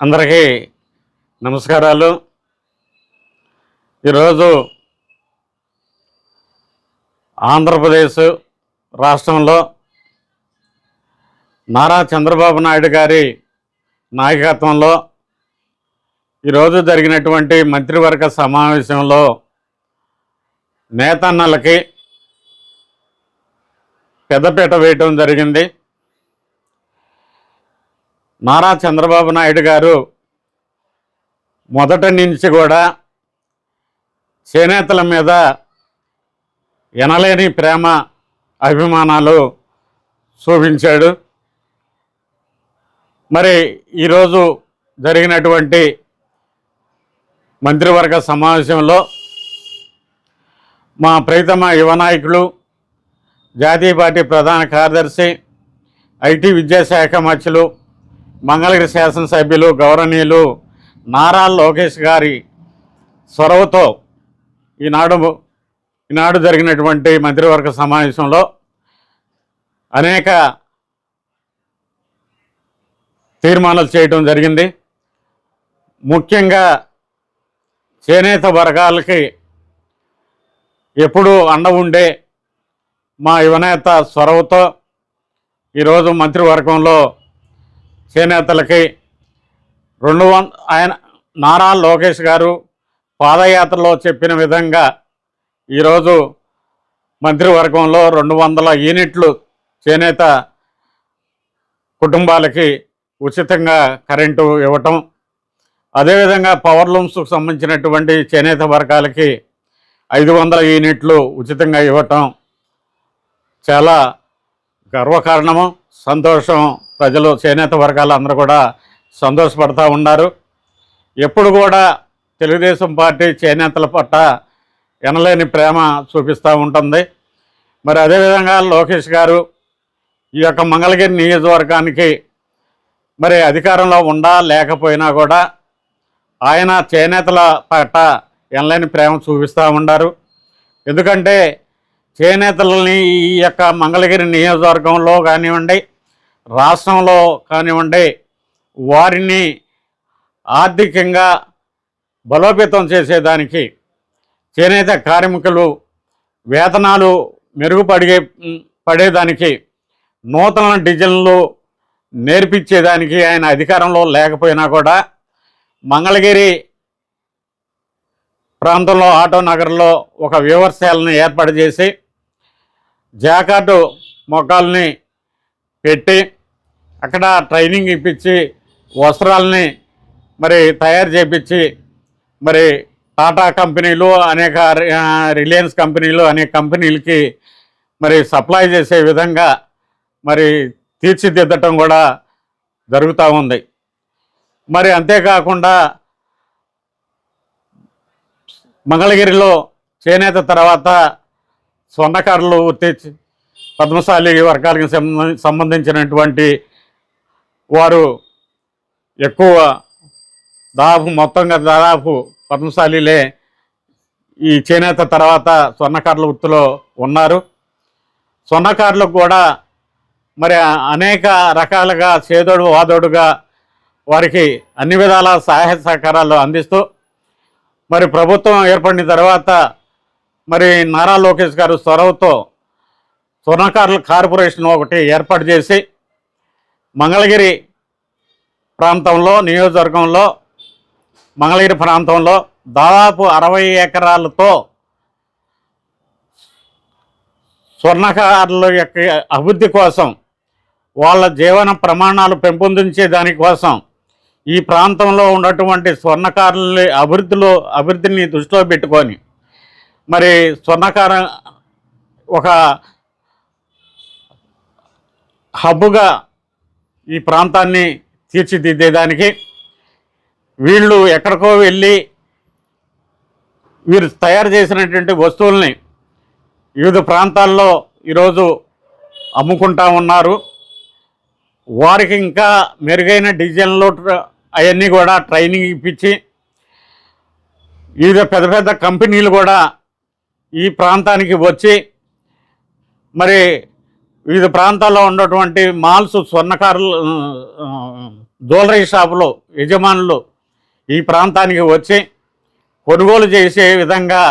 అందరికీ నమస్కారాలు. ఈరోజు ఆంధ్రప్రదేశ్ రాష్ట్రంలో నారా చంద్రబాబు నాయుడు గారి నాయకత్వంలో ఈరోజు జరిగినటువంటి మంత్రివర్గ సమావేశంలో నేతన్నలకి పెద్దపీట వేయటం జరిగింది. నారా చంద్రబాబు నాయుడు గారు మొదటి నుంచి కూడా చేనేతల మీద ఎనలేని ప్రేమ అభిమానాలు చూపించాడు. మరి ఈరోజు జరిగినటువంటి మంత్రివర్గ సమావేశంలో మా ప్రీతమ యువ నాయకులు జాతీయ పార్టీ ప్రధాన కార్యదర్శి ఐటీ విద్యాశాఖ మధ్యలో మంగళగిరి శాసనసభ్యులు గౌరవనీయులు నారా లోకేష్ గారి చొరవతో ఈనాడు ఈనాడు జరిగినటువంటి మంత్రివర్గ సమావేశంలో అనేక తీర్మానాలు చేయటం జరిగింది. ముఖ్యంగా చేనేత వర్గాలకి ఎప్పుడూ అండ ఉండే మా యువనేత చొరవతో ఈరోజు మంత్రివర్గంలో చేనేతలకి రెండు వం ఆయన నారా లోకేష్ గారు పాదయాత్రలో చెప్పిన విధంగా ఈరోజు మంత్రివర్గంలో రెండు వందల యూనిట్లు చేనేత కుటుంబాలకి ఉచితంగా కరెంటు ఇవ్వటం అదేవిధంగా పవర్ లూమ్స్కు సంబంధించినటువంటి చేనేత వర్గాలకి ఐదు వందల యూనిట్లు ఉచితంగా ఇవ్వటం చాలా గర్వకారణము. సంతోషం ప్రజలు చేనేత వర్గాలు అందరూ కూడా సంతోషపడుతూ ఉన్నారు. ఎప్పుడు కూడా తెలుగుదేశం పార్టీ చేనేతల పట్ల ఎనలేని ప్రేమ చూపిస్తూ ఉంటుంది. మరి అదేవిధంగా లోకేష్ గారు ఈ యొక్క మంగళగిరి నియోజకవర్గానికి మరి అధికారంలో ఉండా లేకపోయినా కూడా ఆయన చేనేతల పట్ల ఎనలేని ప్రేమ చూపిస్తూ ఉన్నారు. ఎందుకంటే చేనేతలని ఈ యొక్క మంగళగిరి నియోజకవర్గంలో కానివ్వండి రాష్ట్రంలో కానివ్వండి వారిని ఆర్థికంగా బలోపేతం చేసేదానికి చేనేత కార్మికులు వేతనాలు మెరుగుపడిగే పడేదానికి నూతన డిజైన్లు నేర్పించేదానికి ఆయన అధికారంలో లేకపోయినా కూడా మంగళగిరి ప్రాంతంలో ఆటో నగర్లో ఒక వ్యవసాయాలను ఏర్పాటు చేసి జాకాటు మొక్కల్ని పెట్టి అక్కడ ట్రైనింగ్ ఇప్పించి వస్త్రాలని మరి తయారు చేపించి మరి టాటా కంపెనీలు అనేక రిలయన్స్ కంపెనీలు అనేక కంపెనీలకి మరి సప్లై చేసే విధంగా మరి తీర్చిదిద్దటం కూడా జరుగుతూ ఉంది. మరి అంతేకాకుండా మంగళగిరిలో చేనేత తర్వాత స్వర్ణకారులు తెచ్చి పద్మశాలి వర్గాలకు సంబంధించినటువంటి వారు ఎక్కువ దాదాపు మొత్తంగా దాదాపు పద్మశాలిలే ఈ చేనేత తర్వాత స్వర్ణకారుల వృత్తిలో ఉన్నారు. స్వర్ణకారులకు కూడా మరి అనేక రకాలుగా చేదోడు వాదోడుగా వారికి అన్ని విధాల సహాయ సహకారాలు అందిస్తూ మరి ప్రభుత్వం ఏర్పడిన తర్వాత మరి నారా లోకేష్ గారు చొరవతో స్వర్ణకారుల కార్పొరేషన్ ఒకటి ఏర్పాటు చేసి మంగళగిరి ప్రాంతంలో నియోజకవర్గంలో మంగళగిరి ప్రాంతంలో దాదాపు అరవై ఎకరాలతో స్వర్ణకారుల యొక్క అభివృద్ధి కోసం వాళ్ళ జీవన ప్రమాణాలు పెంపొందించే దానికోసం ఈ ప్రాంతంలో ఉన్నటువంటి స్వర్ణకారుల అభివృద్ధిలో అభివృద్ధిని దృష్టిలో పెట్టుకొని మరి స్వర్ణకార ఒక హబ్బుగా ఈ ప్రాంతాన్ని తీర్చిదిద్దేదానికి వీళ్ళు ఎక్కడికో వెళ్ళి వీరు తయారు చేసినటువంటి వస్తువుల్ని వివిధ ప్రాంతాల్లో ఈరోజు అమ్ముకుంటా ఉన్నారు. వారికి ఇంకా మెరుగైన డిజైన్లు అవన్నీ కూడా ట్రైనింగ్ ఇప్పించి వివిధ పెద్ద పెద్ద కంపెనీలు కూడా ఈ ప్రాంతానికి వచ్చి మరి వివిధ ప్రాంతాల్లో ఉన్నటువంటి మాల్స్ స్వర్ణకారులు జ్యువెలరీ షాపులు యజమానులు ఈ ప్రాంతానికి వచ్చి కొనుగోలు చేసే విధంగా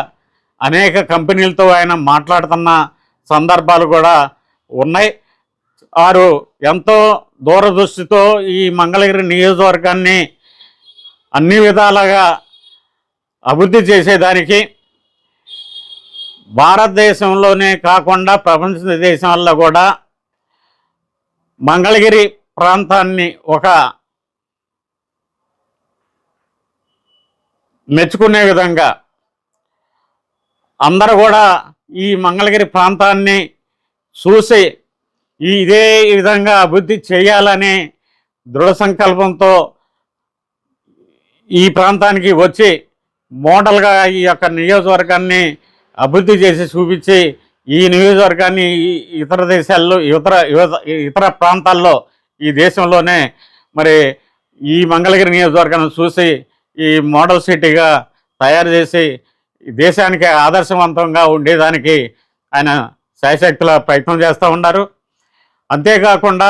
అనేక కంపెనీలతో ఆయన మాట్లాడుతున్న సందర్భాలు కూడా ఉన్నాయి. వారు ఎంతో దూరదృష్టితో ఈ మంగళగిరి నియోజకవర్గాన్ని అన్ని విధాలుగా అభివృద్ధి చేసేదానికి భారతదేశంలోనే కాకుండా ప్రపంచ దేశాల్లో కూడా మంగళగిరి ప్రాంతాన్ని ఒక మెచ్చుకునే విధంగా అందరూ కూడా ఈ మంగళగిరి ప్రాంతాన్ని చూసి ఇదే విధంగా అభివృద్ధి చేయాలని దృఢ సంకల్పంతో ఈ ప్రాంతానికి వచ్చి మోడల్గా ఈ యొక్క నియోజకవర్గాన్ని అభివృద్ధి చేసి చూపించి ఈ నియోజకవర్గాన్ని ఇతర దేశాల్లో ఇతర యువత- ఇతర ప్రాంతాల్లో ఈ దేశంలోనే మరి ఈ మంగళగిరి నియోజకవర్గాన్ని చూసి ఈ మోడల్ సిటీగా తయారు చేసి దేశానికి ఆదర్శవంతంగా ఉండేదానికి ఆయన శాయశక్తుల ప్రయత్నం చేస్తూ ఉన్నారు. అంతేకాకుండా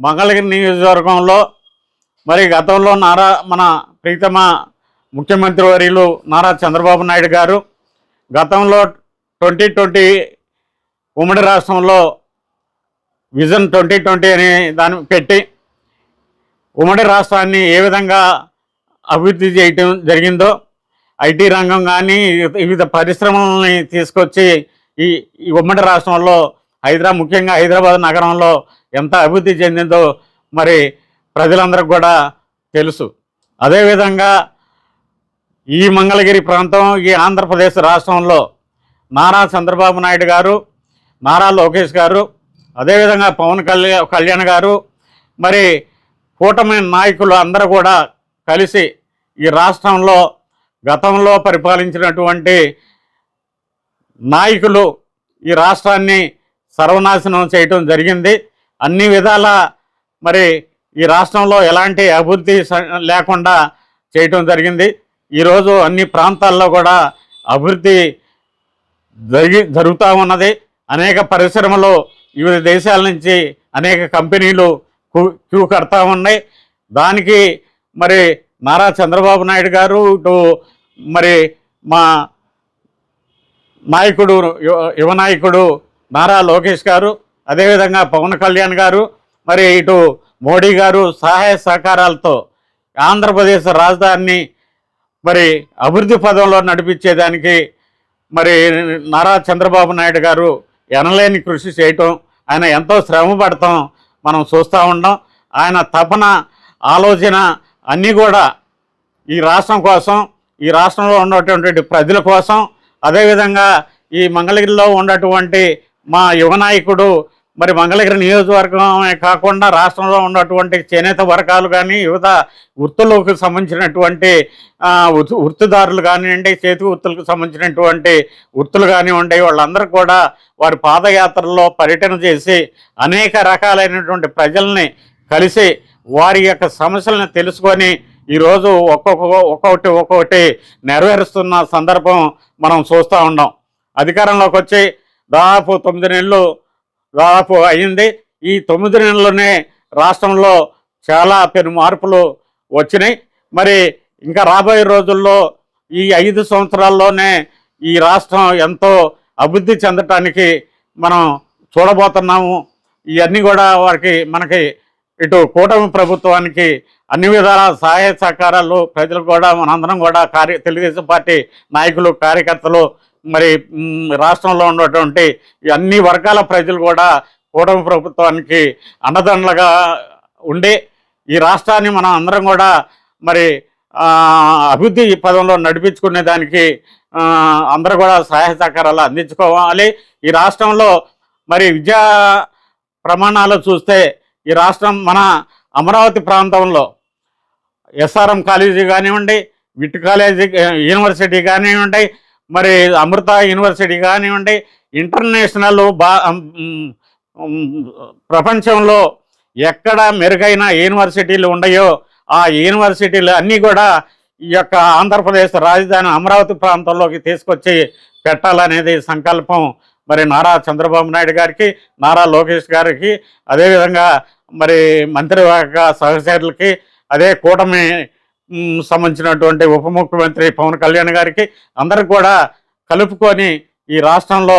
మంగళగిరి నియోజకవర్గంలో మరి గతంలో నారా మన ప్రీతమ ముఖ్యమంత్రి వర్యులు నారా చంద్రబాబు నాయుడు గారు గతంలో ట్వంటీ ట్వంటీ ఉమ్మడి రాష్ట్రంలో విజన్ ట్వంటీ ట్వంటీ అని దాన్ని పెట్టి ఉమ్మడి రాష్ట్రాన్ని ఏ విధంగా అభివృద్ధి చేయటం జరిగిందో ఐటీ రంగం కానీ వివిధ పరిశ్రమలని తీసుకొచ్చి ఈ ఈ ఉమ్మడి రాష్ట్రంలో హైదరాబాద్ ముఖ్యంగా హైదరాబాద్ నగరంలో ఎంత అభివృద్ధి చెందిందో మరి ప్రజలందరికీ కూడా తెలుసు. అదేవిధంగా ఈ మంగళగిరి ప్రాంతం ఈ ఆంధ్రప్రదేశ్ రాష్ట్రంలో నారా చంద్రబాబు నాయుడు గారు నారా లోకేష్ గారు అదేవిధంగా పవన్ కళ్యాణ్ కళ్యాణ్ గారు మరి కూటమి నాయకులు అందరూ కూడా కలిసి ఈ రాష్ట్రంలో గతంలో పరిపాలించినటువంటి నాయకులు ఈ రాష్ట్రాన్ని సర్వనాశనం చేయటం జరిగింది. అన్ని విధాల మరి ఈ రాష్ట్రంలో ఎలాంటి అభివృద్ధి స- లేకుండా చేయటం జరిగింది. ఈరోజు అన్ని ప్రాంతాల్లో కూడా అభివృద్ధి జరిగి జరుగుతూ ఉన్నది. అనేక పరిశ్రమలు వివిధ దేశాల నుంచి అనేక కంపెనీలు క్యూ కడతా ఉన్నాయి. దానికి మరి నారా చంద్రబాబు నాయుడు గారు ఇటు మరి మా నాయకుడు యువ- యువ నాయకుడు నారా లోకేష్ గారు అదేవిధంగా పవన్ కళ్యాణ్ గారు మరి ఇటు మోడీ గారు సహాయ సహకారాలతో ఆంధ్రప్రదేశ్ రాజధానిని మరి అభివృద్ధి పదంలో నడిపించేదానికి మరి నారా చంద్రబాబు నాయుడు గారు ఎనలేని కృషి చేయటం ఆయన ఎంతో శ్రమ పడటం మనం చూస్తూ ఉన్నాం ఆయన తపన ఆలోచన అన్నీ కూడా ఈ రాష్ట్రం కోసం ఈ రాష్ట్రంలో ఉన్నటువంటి ప్రజల కోసం అదేవిధంగా ఈ మంగళగిరిలో ఉన్నటువంటి మా యువ నాయకుడు మరి మంగళగిరి నియోజకవర్గమే కాకుండా రాష్ట్రంలో ఉన్నటువంటి చేనేత వర్గాలు కానీ యువత వృత్తులకు సంబంధించినటువంటి వృత్తిదారులు కానివ్వండి చేతి వృత్తులకు సంబంధించినటువంటి వృత్తులు కానివ్వండి వాళ్ళందరూ కూడా వారి పాదయాత్రల్లో పర్యటన చేసి అనేక రకాలైనటువంటి ప్రజల్ని కలిసి వారి యొక్క సమస్యలను తెలుసుకొని ఈరోజు ఒక్కొక్క ఒక్కొక్కటి ఒక్కొక్కటి నెరవేరుస్తున్న సందర్భం మనం చూస్తూ ఉన్నాం. అధికారంలోకి వచ్చి దాదాపు తొమ్మిది నెలలు దాదాపు అయింది ఈ తొమ్మిది నెలల్లోనే రాష్ట్రంలో చాలా పెను మార్పులు వచ్చినాయి. మరి ఇంకా రాబోయే రోజుల్లో ఈ ఐదు సంవత్సరాల్లోనే ఈ రాష్ట్రం ఎంతో అభివృద్ధి చెందటానికి మనం చూడబోతున్నాము. ఇవన్నీ కూడా వారికి మనకి ఇటు కూటమి ప్రభుత్వానికి అన్ని విధాల సహాయ సహకారాలు ప్రజలు కూడా మనందరం కూడా కార్య తెలుగుదేశం పార్టీ నాయకులు కార్యకర్తలు మరి రాష్ట్రంలో ఉన్నటువంటి అన్ని వర్గాల ప్రజలు కూడా కూటమి ప్రభుత్వానికి అన్నదండలుగా ఉండి ఈ రాష్ట్రాన్ని మనం అందరం కూడా మరి అభివృద్ధి పదంలో నడిపించుకునే దానికి అందరూ కూడా సహాయ సహకారాలు అందించుకోవాలి. ఈ రాష్ట్రంలో మరి విద్యా ప్రమాణాలు చూస్తే ఈ రాష్ట్రం మన అమరావతి ప్రాంతంలో ఎస్ఆర్ఎం కాలేజీ కానివ్వండి విట్ కాలేజీ యూనివర్సిటీ కానివ్వండి మరి అమృత యూనివర్సిటీ కానివ్వండి ఇంటర్నేషనల్ బా ప్రపంచంలో ఎక్కడ మెరుగైన యూనివర్సిటీలు ఉన్నాయో ఆ యూనివర్సిటీలు అన్నీ కూడా ఈ యొక్క ఆంధ్రప్రదేశ్ రాజధాని అమరావతి ప్రాంతంలోకి తీసుకొచ్చి పెట్టాలనేది సంకల్పం మరి నారా చంద్రబాబు నాయుడు గారికి నారా లోకేష్ గారికి అదేవిధంగా మరి మంత్రివర్గ సహచరులకి అదే కూటమి సంబంధించినటువంటి ఉప ముఖ్యమంత్రి పవన్ కళ్యాణ్ గారికి అందరూ కూడా కలుపుకొని ఈ రాష్ట్రంలో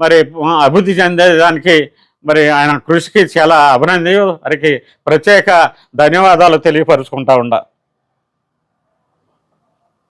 మరి అభివృద్ధి చెందేదానికి మరి ఆయన కృషికి చాలా అభినందనకి వారికి ప్రత్యేక ధన్యవాదాలు తెలియపరుచుకుంటా ఉండ.